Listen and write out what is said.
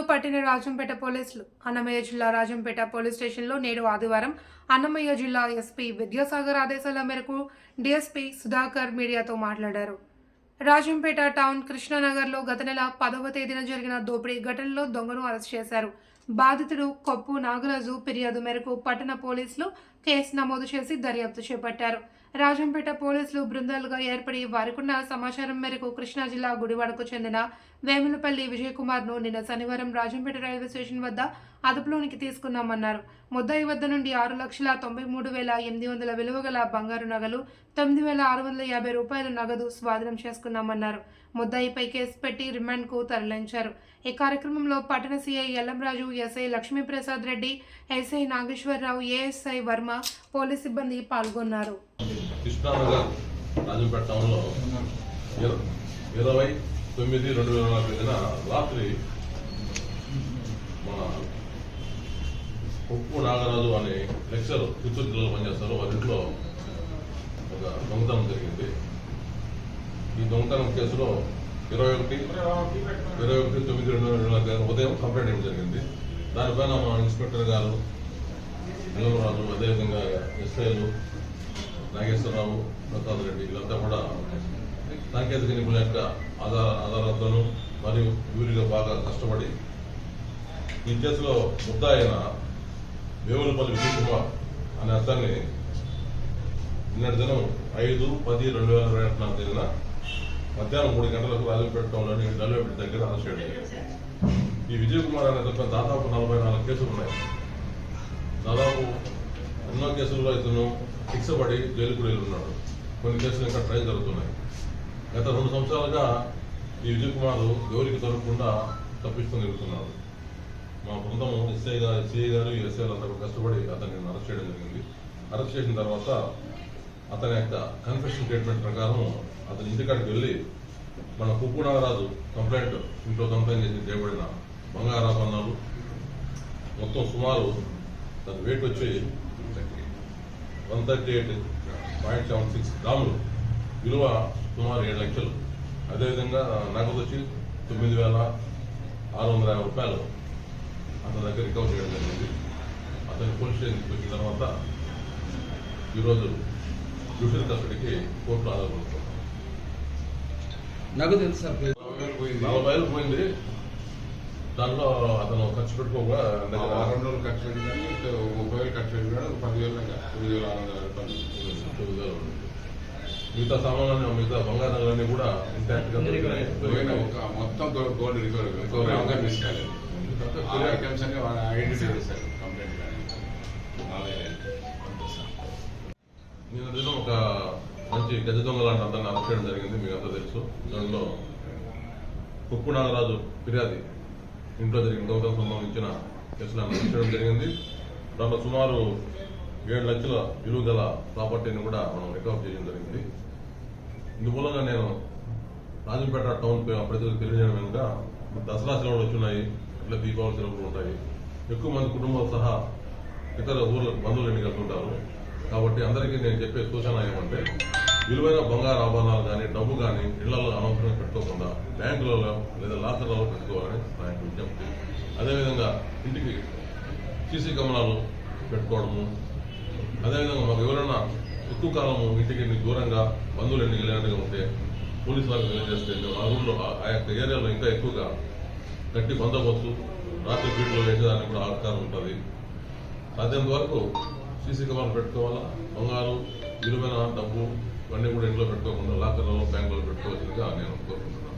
చేపట్టిన రాజంపేట పోలీసులు అన్నమయ్య జిల్లా రాజంపేట పోలీస్ స్టేషన్లో నేడు ఆదివారం అన్నమయ్య జిల్లా ఎస్పీ విద్యాసాగర్ ఆదేశాల మేరకు డీఎస్పీ సుధాకర్ మీడియాతో మాట్లాడారు. రాజంపేట టౌన్ కృష్ణానగర్లో గత నెల పదవ తేదీన జరిగిన దోపిడీ ఘటనలో దొంగను అరెస్ట్ చేశారు. బాధితుడు కొప్పు నాగరాజు ఫిర్యాదు మేరకు పట్టణ పోలీసులు కేసు నమోదు చేసి దర్యాప్తు చేపట్టారు. రాజంపేట పోలీసులు బృందాలుగా ఏర్పడి వారికున్న సమాచారం మేరకు కృష్ణా జిల్లా గుడివాడకు చెందిన వేములపల్లి విజయ్ కుమార్ను నిన్న శనివారం రాజంపేట రైల్వే స్టేషన్ వద్ద అదుపులోనికి తీసుకున్నామన్నారు. ముద్దాయి వద్ద నుండి ఆరు లక్షల తొంభై మూడు వేల ఎనిమిది వందల విలువ గల బంగారు నగలు తొమ్మిది వేల ఆరు వందల యాభై రూపాయల నగదు స్వాధీనం చేసుకున్నామన్నారు. ముద్దాయిపై కేసు పెట్టి రిమాండ్కు తరలించారు. ఈ కార్యక్రమంలో పట్టణ CI Ellamraju SI Lakshmiprasad Reddy SI Nageswararao ASI Varma police సిబ్బంది పాల్గొన్నారు. కృష్ణానగర్ రాజంపేట టౌన్లో ఇరవై తొమ్మిది రెండు వేల నాలుగు తేదీన రాత్రి మన ఉప్పు నాగరాజు అనే లెక్చర్ చిత్తూరు జిల్లాలో పనిచేస్తారు. వారి ఇంట్లో ఒక దొంగతనం జరిగింది. ఈ దొంగతనం కేసులో ఇరవై ఒకటి ఇరవై ఒకటి తొమ్మిది రెండు వేల నాలుగు ఉదయం కంప్లైంట్ ఇవ్వడం జరిగింది? దానిపైన మా ఇన్స్పెక్టర్ గారు నిలవరాజు అదేవిధంగా ఎస్ఐలు నాగేశ్వరరావు ప్రసాద్ రెడ్డి వీళ్ళంతా కూడా సాంకేతిక నిపుణుల యొక్క ఆధార ఆధారాలతోనూ మరియు వీరిగా బాగా కష్టపడి ఈ కేసులో ముద్ద అయిన వేములపల్లి విజయ్ కుమార్ అనే అతన్ని నిన్నటి దినం ఐదు పది రెండు వేల ఇరవై నాలుగు తేదీన మధ్యాహ్నం మూడు గంటలకు రాజుపేటలోని నల్లపేట దగ్గర అరెస్ట్ చేయడం జరిగింది. ఈ విజయ్ కుమార్ అనే అతను దాదాపు నలభై నాలుగు కేసులు ఉన్నాయి దాదాపు ఎన్నో కేసుల్లో ఇతను శిక్ష పడి జైలుకు ఉన్నాడు. కొన్ని కేసులు ఇంకా ట్రయల్ జరుగుతున్నాయి. గత రెండు సంవత్సరాలుగా ఈ విజయ్ కుమార్ ఎవరికి దొరకకుండా తప్పిస్తూ తిరుగుతున్నాడు మా బృందం ఎస్ఐ గారు సిఐ గారు ఎస్ఐ అందరూ కష్టపడి అతన్ని అరెస్ట్ చేయడం జరిగింది. అరెస్ట్ చేసిన తర్వాత అతని యొక్క కన్ఫెషన్ స్టేట్మెంట్ ప్రకారం అతని ఇంటికాడికి వెళ్ళి మన కుక్కు నాగరాజు కంప్లైంట్ ఇంట్లో కంప్లైంట్ చేసి చేయబడిన బంగారాభరణాలు. మొత్తం సుమారు దాని వెయిట్ వచ్చి one thirty eight point seven six గ్రాములు విలువ సుమారు ఏడు లక్షలు. అదేవిధంగా నగదు వచ్చి తొమ్మిది వేల ఆరు వందల యాభై రూపాయలు అతని దగ్గర రికవర్ చేయడం జరిగింది. అతని పోలీస్ స్టేషన్కి వచ్చిన తర్వాత ఈరోజు జ్యుడిషియల్ కస్టడీకి కోర్టులో ఆధారపడుతున్నాం నగదు ఎంత సార్? నలభై వేలు పోయింది. దాంట్లో అతను ఖర్చు పెట్టుకోగా దగ్గర రెండు రోజులు ఖర్చు పెట్టినాడు ఇంకా ముప్పై వేలు ఖర్చు పెట్టినాడు పదివేలు తొమ్మిది వేల ఆరు వందల రూపాయలు. మిగతా సామాన్లు మిగతా బంగారు నగలన్నీ కూడా ఇంటాక్ట్గా దొరికినాయి. మొత్తం గోల్డ్ గోల్డ్ రికవరీ మిస్ కాలేదు. ఐటమ్స్ అన్ని ఐడెంటిఫై చేశారు. కంప్లైంట్ నిన్న దినం ఒక మంచి గజ దొంగ లాంటి అతన్ని అరెస్ట్ చేయడం జరిగింది మీకు అంతా తెలుసు. దానిలో కుప్పు నాగరాజు ఫిర్యాది ఇంట్లో జరిగిన దొంగతనం సంబంధించిన కేసులు అరెస్ట్ జరిగింది. దాంట్లో సుమారు ఏడు లక్షల విలువ గల ప్రాపర్టీని కూడా మనం రికవర్ చేయడం జరిగింది. ఇందుమూలంగా నేను రాజంపేట టౌన్ ప్రజలకు తెలియజేయడం వెనుక దసరా సెలవులు వచ్చున్నాయి ఇట్లా దీపావళి సెలవులు ఉంటాయి. ఎక్కువ మంది కుటుంబాలు సహా ఇతర ఊర్ల బంధువులు ఇంటికి వెళ్తుంటారు కాబట్టి అందరికీ నేను చెప్పే సూచన ఏమంటే విలువైన బంగారు ఆభరణాలు కానీ కానీ ఇళ్ళలో అనవసరంగా పెట్టుకోకుండా బ్యాంకులలో లేదా లాకర్లలో పెట్టుకోవాలని నా యొక్క విజ్ఞప్తి అదేవిధంగా ఇంటికి సీసీ గమనాలు పెట్టుకోవడము అదేవిధంగా మాకు ఎవరైనా ఎక్కువ కాలము ఇంటికి ఇంటికి దూరంగా బంధువులు ఎన్ని వెళ్ళినట్టుగా ఉంటే పోలీసు వారికి తెలియజేస్తే మేము ఆ ఊళ్ళో ఆ- యొక్క ఏరియాలో ఇంకా ఎక్కువగా గట్టి బందోబస్తు రాత్రి పీటలో వేసేదానికి కూడా ఆస్కారం ఉంటుంది. సాధ్యంత వరకు సీసీ కెమెరాలు పెట్టుకోవాలా? బంగారు విలువైన డబ్బు ఇవన్నీ కూడా ఇంట్లో పెట్టుకోకుండా లాకర్లలో బ్యాంకులో పెట్టుకోవాల్సిందిగా నేను కోరుకుంటున్నాను